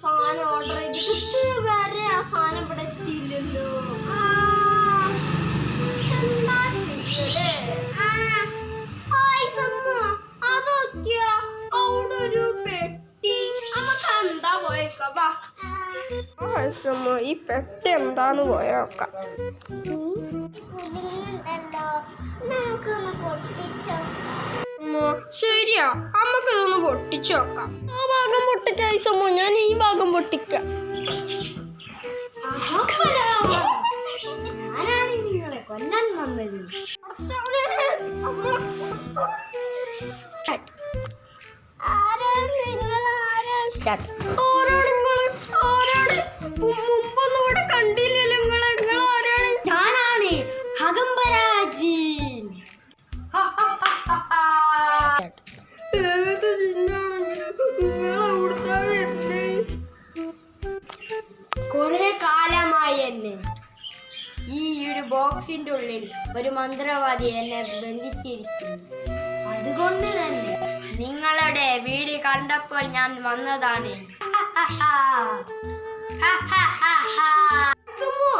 സാധനം ഓർഡർ ചെയ്തിട്ട് വരെ ആ സാധനം ഇവിടെ എത്തിയില്ലല്ലോ. എന്താ ചെയ്യലേ? അതൊക്കെയാ. അവിടെ ഒരു പെട്ടി. നമുക്ക് എന്താ പോയേക്കാ? സമ്മു ഈ പെട്ടി എന്താന്ന് പോയോക്കാം. അമ്മോ, ശരിയാ നമുക്ക് ഇതൊന്ന് പൊട്ടിച്ചു നോക്കാം ആ ഭാഗം പൊട്ടിക്കായി സമ്മോ ഞാൻ ഈ ഭാഗം പൊട്ടിക്കാം. ഞാനാണ് നിങ്ങളെ ഈ ഒരു ബോക്സിന്റെ ഉള്ളിൽ ഒരു മന്ത്രവാദി എന്നെ ബന്ധിച്ചിരിക്കുന്നു. അതുകൊണ്ട് തന്നെ നിങ്ങളുടെ വീട് കണ്ടപ്പോൾ ഞാൻ വന്നതാണ്. സുമു,